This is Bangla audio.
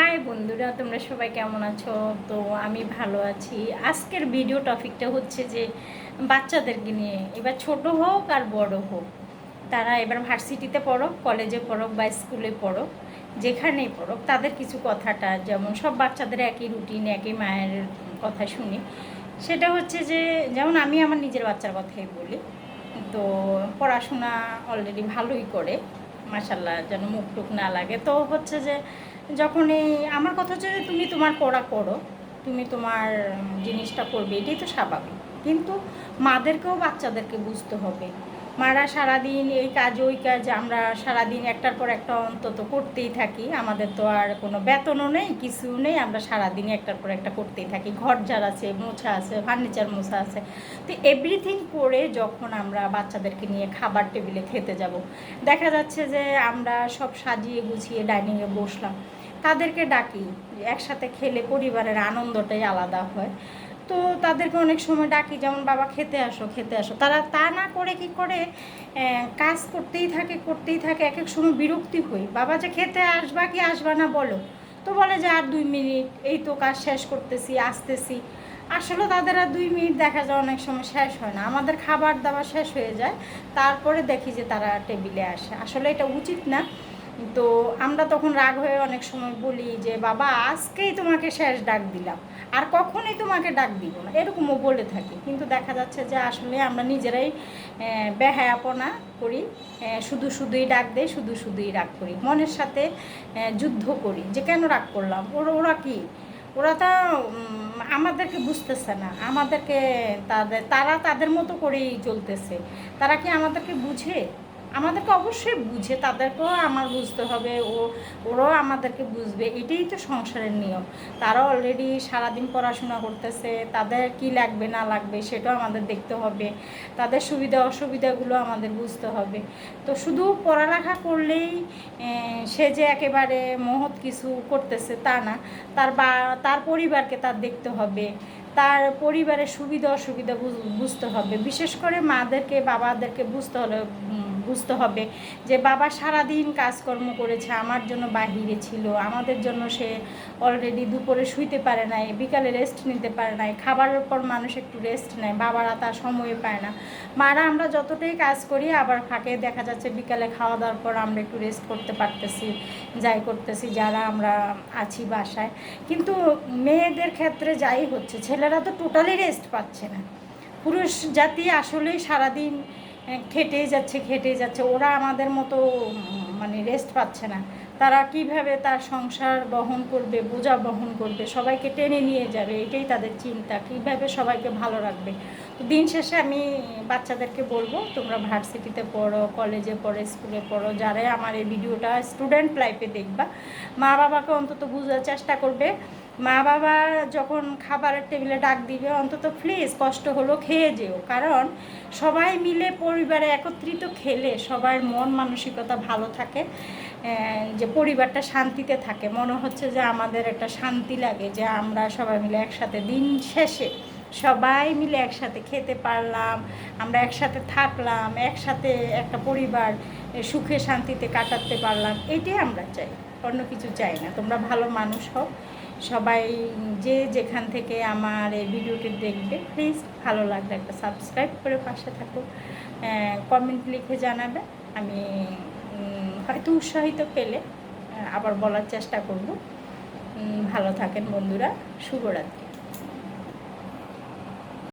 হাই বন্ধুরা, তোমরা সবাই কেমন আছো? তো আমি ভালো আছি। আজকের ভিডিও টপিকটা হচ্ছে যে বাচ্চাদেরকে নিয়ে। এবার ছোট হোক আর বড় হোক, তারা এবার ভার্সিটিতে পড়ো কলেজে পড়ুক বা স্কুলে পড়ো যেখানেই পড়ুক, তাদের কিছু কথাটা, যেমন সব বাচ্চাদের একই রুটিন একই মায়ের কথা শুনি। সেটা হচ্ছে যে, যেমন আমি আমার নিজের বাচ্চার কথাই বলি, তো পড়াশোনা অলরেডি ভালোই করে মাসাল্লাহ যেন মুখ টুক না লাগে। তো হচ্ছে যে যখন এই আমার কথা হচ্ছে যে তুমি তোমার পড়া করো তুমি তোমার জিনিসটা করবে, এটাই তো স্বাভাবিক। কিন্তু মাদেরকেও বাচ্চাদেরকে বুঝতে হবে। মারা সারাদিন এই কাজ, ওই কাজ, আমরা সারাদিন একটার পর একটা অন্তত করতেই থাকি। আমাদের তো আর কোনো বেতনও নেই কিছু নেই, আমরা সারাদিন একটার পর একটা করতেই থাকি। ঘর ঝাড় আছে, মোছা আছে, ফার্নিচার মোছা আছে। তো এভরিথিং করে যখন আমরা বাচ্চাদেরকে নিয়ে খাবার টেবিলে খেতে যাব, দেখা যাচ্ছে যে আমরা সব সাজিয়ে গুছিয়ে ডাইনিংয়ে বসলাম। তাদেরকে ডাকি একসাথে খেলে পরিবারের আনন্দটাই আলাদা হয়। তো তাদেরকে অনেক সময় ডাকি, যেমন বাবা খেতে আসো খেতে আসো। তারা তা না করে কি করে কাজ করতেই থাকে করতেই থাকে, এক এক সময় বিরক্তি হই। বাবা যে খেতে আসবা কি আসবা না বলো? তো বলে যে আর দুই মিনিট, এই তো কাজ শেষ করতেছি, আসতেছি। আসলে তাদের আর দুই মিনিট দেখা যায় অনেক সময় শেষ হয় না। আমাদের খাবার দাবার শেষ হয়ে যায়, তারপরে দেখি যে তারা টেবিলে আসে। আসলে এটা উচিত না। তো আমরা তখন রাগ হয়ে অনেক সময় বলি যে, বাবা, আজকেই তোমাকে শেষ ডাক দিলাম। আর কখনোই তোমাকে ডাক দিব না। এরকমও বলে থাকি। কিন্তু দেখা যাচ্ছে যে, আসলে আমরা নিজেরাই বেহায়াপনা করি। শুধু শুধুই ডাক দেই, শুধু শুধুই রাগ করি। মনের সাথে যুদ্ধ করি যে, কেন রাগ করলাম? ওরা ওরা কি? ওরা তো আমাদেরকে বুঝতেছে না। আমাদেরকে তাদের, তারা তাদের মতো করেই চলতেছে। তারা কি আমাদেরকে বুঝে? আমাদেরকে অবশ্যই বুঝে, তাদেরকেও আমার বুঝতে হবে, ও, ওরাও আমাদেরকে বুঝবে। এটাই তো সংসারের নিয়ম। তারা অলরেডি সারাদিন পড়াশোনা করতেছে, তাদের কি লাগবে, না লাগবে, সেটাও আমাদের দেখতে হবে। তাদের সুবিধা, অসুবিধাগুলো আমাদের বুঝতে হবে। তো শুধু পড়ালেখা করলেই সে যে একেবারে মহৎ কিছু করতেছে তা না। তার বা, তার পরিবারকে তার দেখতে হবে। তার পরিবারের সুবিধা, অসুবিধা বুঝতে হবে। বিশেষ করে মাদেরকে, বাবাদেরকে বুঝতে হলে বুঝতে হবে যে বাবা সারাদিন কাজকর্ম করেছে, আমার জন্য বাহিরে ছিল, আমাদের জন্য সে অলরেডি দুপুরে শুইতে পারে নাই, বিকালে রেস্ট নিতে পারে নাই, খাবারের পর মানুষ একটু রেস্ট নেয়, বাবারা তার সময় পায় না। মারা আমরা যতটাই কাজ করি আবার ফাঁকে, দেখা যাচ্ছে বিকালে খাওয়া দাওয়ার পর আমরা একটু রেস্ট করতে পারতেছি, যাই করতেছি, যারা আমরা আছি বাসায়। কিন্তু মেয়েদের ক্ষেত্রে যাই হচ্ছে, ছেলেরা তো টোটালি রেস্ট পাচ্ছে না। পুরুষ জাতি আসলেই সারাদিন খেটেই যাচ্ছে খেটেই যাচ্ছে। ওরা আমাদের মতো মানে রেস্ট পাচ্ছে না। তারা কীভাবে তার সংসার বহন করবে, বোঝা বহন করবে, সবাইকে টেনে নিয়ে যাবে, এটাই তাদের চিন্তা, কীভাবে সবাইকে ভালো রাখবে। দিন শেষে আমি বাচ্চাদেরকে বলব, তোমরা ভার্সিটিতে পড়ো, কলেজে পড়ো, স্কুলে পড়ো, যারাই আমার এই ভিডিওটা স্টুডেন্ট লাইফে দেখবা, মা বাবাকে অন্তত বোঝার চেষ্টা করবে। মা বাবা যখন খাবারের টেবিলে ডাক দিবে, অন্তত প্লিজ কষ্ট হলো খেয়ে যেও, কারণ সবাই মিলে পরিবারে একত্রিত খেলে সবার মন মানসিকতা ভালো থাকে। যে পরিবারটা শান্তিতে থাকে, মনে হচ্ছে যে আমাদের একটা শান্তি লাগে, যে আমরা সবাই মিলে একসাথে দিন শেষে সবাই মিলে একসাথে খেতে পারলাম, আমরা একসাথে থাকলাম, একসাথে একটা পরিবার সুখে শান্তিতে কাটাতে পারলাম, এটাই আমরা চাই, অন্য কিছু চাই না, তোমরা ভালো মানুষ হও, সবাই যে যেখান থেকে আমার এই ভিডিওটি দেখবে প্লিজ ভালো লাগলে একটা সাবস্ক্রাইব করে পাশে থাকো কমেন্ট লিখে জানাবে, আমি হয়তো উৎসাহিত পেলে আবার বলার চেষ্টা করব। ভালো থাকেন বন্ধুরা শুভরাত্রি।